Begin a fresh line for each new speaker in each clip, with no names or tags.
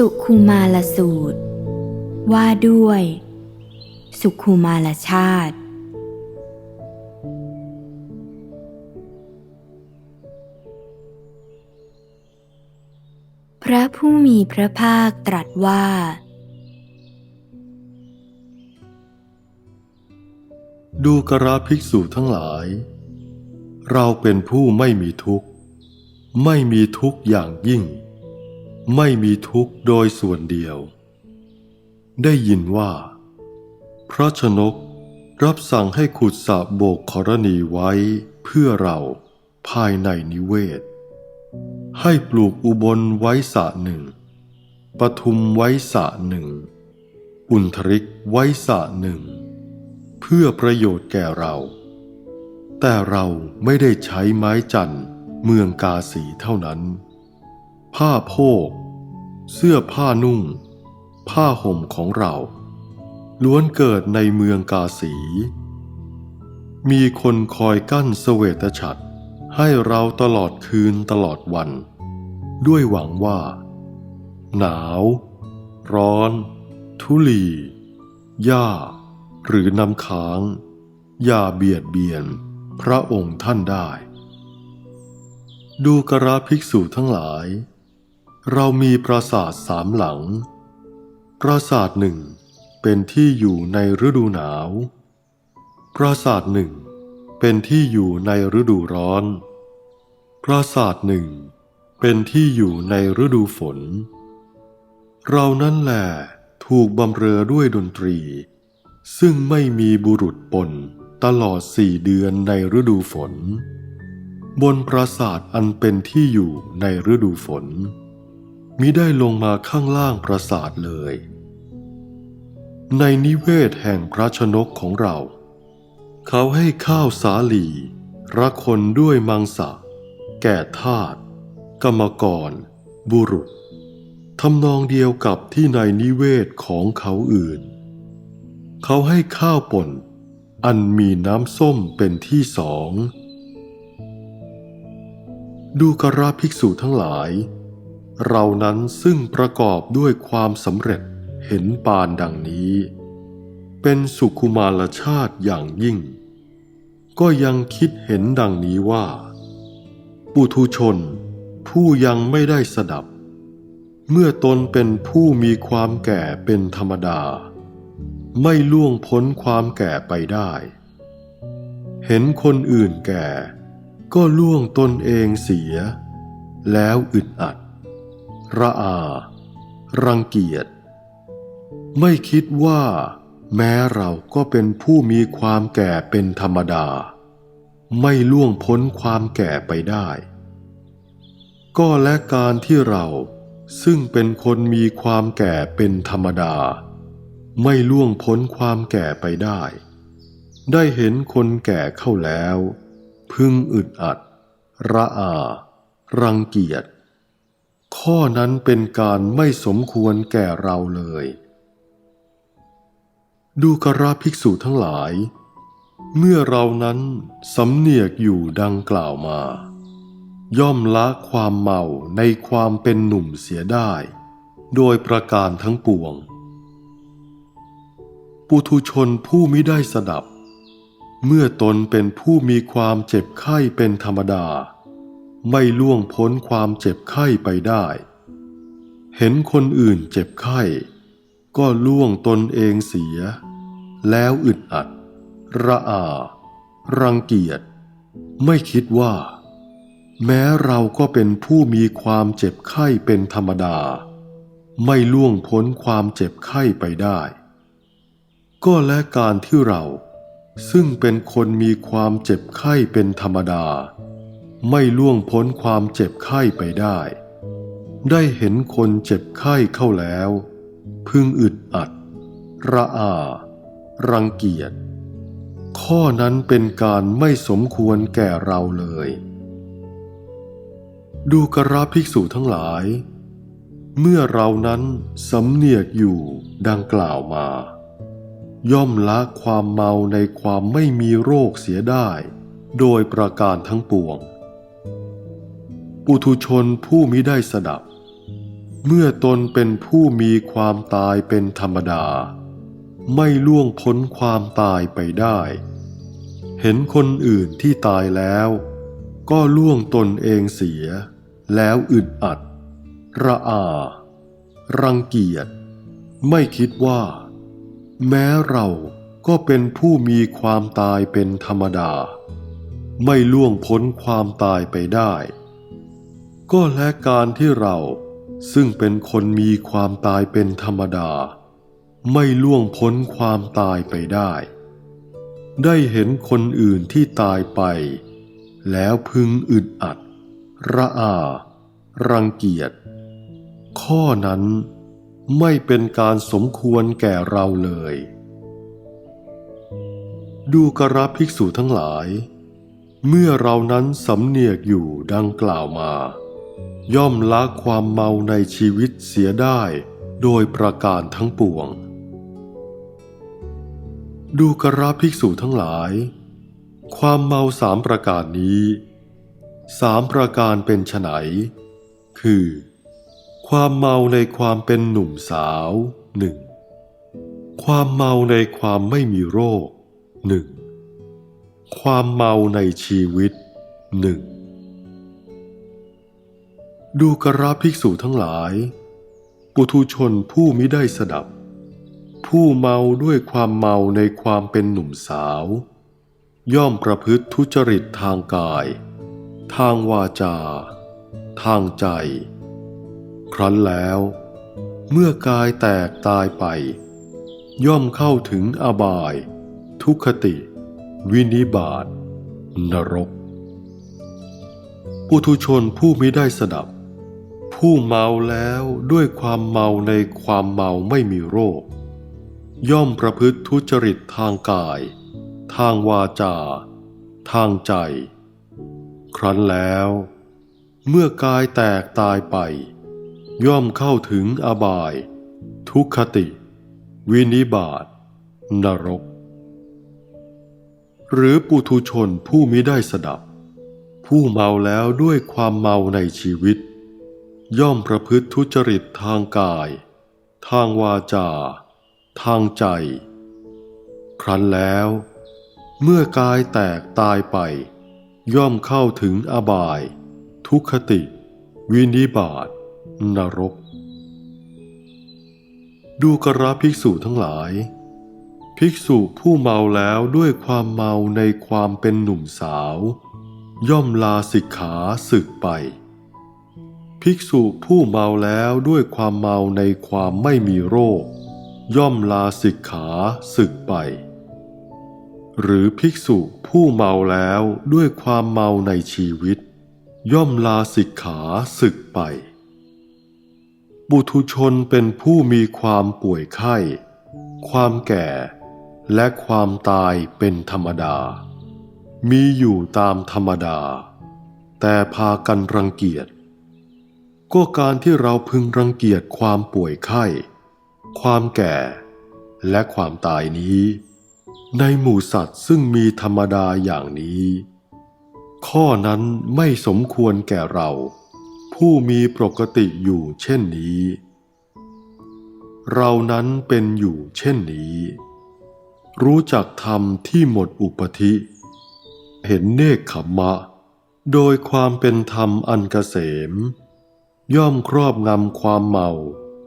สุขุมาลสูตร ว่าด้วย สุขุมาลชาติ พระผู้มีพระภาคตรัสว่า
ดูกระภิกษุทั้งหลาย เราเป็นผู้ไม่มีทุกข์ ไม่มีทุกข์อย่างยิ่ง ไม่มีทุกข์โดยส่วนเดียว ได้ยินว่า พระชนกรับสั่งให้ขุดสระโบกขรณีไว้เพื่อเราภายในนิเวศ ให้ปลูกอุบลไว้สระหนึ่ง ปทุมไว้สระหนึ่ง อุนทริกไว้สระหนึ่ง เพื่อประโยชน์แก่เรา แต่เราไม่ได้ใช้ไม้จันทร์เมืองกาสีเท่านั้น ผ้าโพก เสื้อผ้านุ่ง ผ้าห่มของเรา ล้วนเกิดในเมืองกาสี มีคนคอยกั้นเสวตฉัตรให้เราตลอดคืนตลอดวัน ด้วยหวังว่า หนาว ร้อน ทุลีหญ้า หรือน้ำค้าง อย่าเบียดเบียนพระองค์ท่านได้ ดูกระภิกษุทั้งหลาย เรามีปราสาทสามหลัง ปราสาทหนึ่งเป็นที่อยู่ในฤดูหนาว ปราสาทหนึ่งเป็นที่อยู่ในฤดูร้อน ปราสาทหนึ่งเป็นที่อยู่ในฤดูฝน เรานั้นแหละถูกบำเรอด้วยดนตรี ซึ่งไม่มีบุรุษปนตลอดสี่เดือนในฤดูฝน บนปราสาทอันเป็นที่อยู่ในฤดูฝน มิได้ลงมาข้างล่างปราสาทเลย ในนิเวศแห่งพระชนกของเรา เขาให้ข้าวสาลีระคนด้วยมังสะ แก่ทาสกรรมกร บุรุษทำนองเดียวกับที่ในนิเวศของเขาอื่น เขาให้ข้าวป่น อันมีน้ำส้มเป็นที่สอง ดูกระภิกษุทั้งหลาย เรานั้นซึ่งประกอบด้วยความสำเร็จเห็นปานดังนี้ เป็นสุขุมารชาติอย่างยิ่ง ก็ยังคิดเห็นดังนี้ว่า ปุถุชนผู้ยังไม่ได้สดับ เมื่อตนเป็นผู้มีความแก่เป็นธรรมดา ไม่ล่วงพ้นความแก่ไปได้ เห็นคนอื่นแก่ ก็ล่วงตนเองเสีย แล้วอึดอัด ระอา รังเกียจ ไม่คิดว่า แม้เราก็เป็นผู้มีความแก่เป็นธรรมดา ไม่ล่วงพ้นความแก่ไปได้ ก็และการที่เราซึ่งเป็นคนมีความแก่เป็นธรรมดา ไม่ล่วงพ้นความแก่ไปได้ ได้เห็นคนแก่เข้าแล้ว พึงอึดอัด ระอา รังเกียจ ข้อนั้นเป็นการไม่สมควรแก่เราเลย ดูกระภิกษุทั้งหลาย เมื่อเรานั้นสำเนียกอยู่ดังกล่าวมา ย่อมละความเมาในความเป็นหนุ่มเสียได้ โดยประการทั้งปวง ปุถุชนผู้มิได้สดับ เมื่อตนเป็นผู้มีความเจ็บไข้เป็นธรรมดา ไม่ล่วงพ้นความเจ็บไข้ไปได้ เห็นคนอื่นเจ็บไข้ ก็ล่วงตนเองเสีย แล้วอึดอัด ระอา รังเกียจ ไม่คิดว่า แม้เราก็เป็นผู้มีความเจ็บไข้เป็นธรรมดา ไม่ล่วงพ้นความเจ็บไข้ไปได้ ก็และการที่เราซึ่งเป็นคนมีความเจ็บไข้เป็นธรรมดา ไม่ล่วงพ้นความเจ็บไข้ไปได้ ได้เห็นคนเจ็บไข้เข้าแล้ว พึงอึดอัด ระอา รังเกียจ ข้อนั้นเป็นการไม่สมควรแก่เราเลย ดูกระภิกษุทั้งหลาย เมื่อเรานั้นสำเนียกอยู่ดังกล่าวมา ย่อมละความเมาในความไม่มีโรคเสียได้โดยประการทั้งปวง ปุถุชนผู้มิได้สดับ เมื่อตนเป็นผู้มีความตายเป็นธรรมดา ไม่ล่วงพ้นความตายไปได้ เห็นคนอื่นที่ตายแล้ว ก็ล่วงตนเองเสีย แล้วอึดอัด ระอา รังเกียจ ไม่คิดว่า แม้เราก็เป็นผู้มีความตายเป็นธรรมดา ไม่ล่วงพ้นความตายไปได้ ก็และการที่เราซึ่งเป็นคนมีความตายเป็นธรรมดา ไม่ล่วงพ้นความตายไปได้ ได้เห็นคนอื่นที่ตายไป แล้วพึงอึดอัด ระอา รังเกียจ ข้อนั้นไม่เป็นการสมควรแก่เราเลย ดูกระภิกษุทั้งหลาย เมื่อเรานั้นสำเนียกอยู่ดังกล่าวมา ย่อมละความเมาในชีวิตเสียได้โดยประการทั้งปวง ดูกระภิกษุทั้งหลาย ความเมาสามประการนี้สามประการเป็นไฉนคือ ความเมาในความเป็นหนุ่มสาวหนึ่งความเมาในความไม่มีโรคหนึ่งความเมาในชีวิตหนึ่ง ดูกระภิกษุทั้งหลาย ปุถุชนผู้มิได้สดับ ผู้เมาด้วยความเมาในความเป็นหนุ่มสาว ย่อมประพฤติทุจริตทางกาย ทางวาจา ทางใจ ครั้นแล้ว เมื่อกายแตกตายไป ย่อมเข้าถึงอบาย ทุกขติ วินิบาตนรก ปุถุชนผู้มิได้สดับ ผู้เมาแล้วด้วยความเมาในความเมาไม่มีโรค ย่อมประพฤติทุจริตทางกาย ทางวาจา ทางใจ ครั้นแล้ว เมื่อกายแตกตายไป ย่อมเข้าถึงอบาย ทุกขติ วินิบาตนรก หรือปุถุชนผู้มิได้สดับ ผู้เมาแล้วด้วยความเมาในชีวิต ย่อมประพฤติทุจริตทางกาย ทางวาจา ทางใจ ครั้นแล้ว เมื่อกายแตกตายไป ย่อมเข้าถึงอบาย ทุกขติ วินิบาตนรก ดูกระภิกษุทั้งหลาย ภิกษุผู้เมาแล้วด้วยความเมาในความเป็นหนุ่มสาว ย่อมลาสิกขาศึกไป ภิกษุผู้เมาแล้วด้วยความเมาในความไม่มีโรค ย่อมลาสิกขาศึกไป หรือภิกษุผู้เมาแล้วด้วยความเมาในชีวิต ย่อมลาสิกขาศึกไป บุตุชนเป็นผู้มีความป่วยไข้ ความแก่ และความตายเป็นธรรมดา มีอยู่ตามธรรมดา แต่พากันรังเกียจ ก็การที่เราพึงรังเกียจความป่วยไข้ ความแก่ และความตายนี้ ในหมู่สัตว์ซึ่งมีธรรมดาอย่างนี้ ข้อนั้นไม่สมควรแก่เรา ผู้มีปกติอยู่เช่นนี้ เรานั้นเป็นอยู่เช่นนี้ รู้จักธรรมที่หมดอุปธิ เห็นเนคขมมะ โดยความเป็นธรรมอันเกษม ย่อมครอบงำความเมา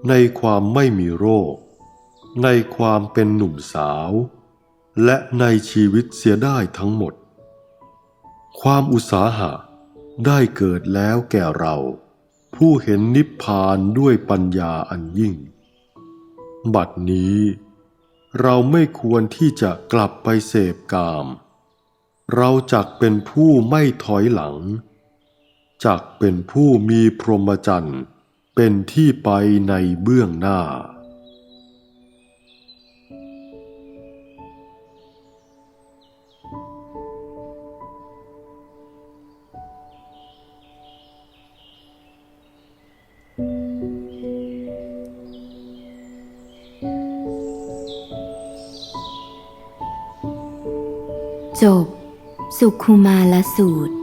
ในความไม่มีโรค ในความเป็นหนุ่มสาว และในชีวิตเสียได้ทั้งหมด ความอุตสาหะได้เกิดแล้วแก่เรา ผู้เห็นนิพพานด้วยปัญญาอันยิ่ง บัดนี้ เราไม่ควรที่จะกลับไปเสพกาม เราจักเป็นผู้ไม่ถอยหลัง จักเป็นผู้มีพรหมจรรย์เป็นที่ไปในเบื้องหน้า
จบ สุขุมาลสูตร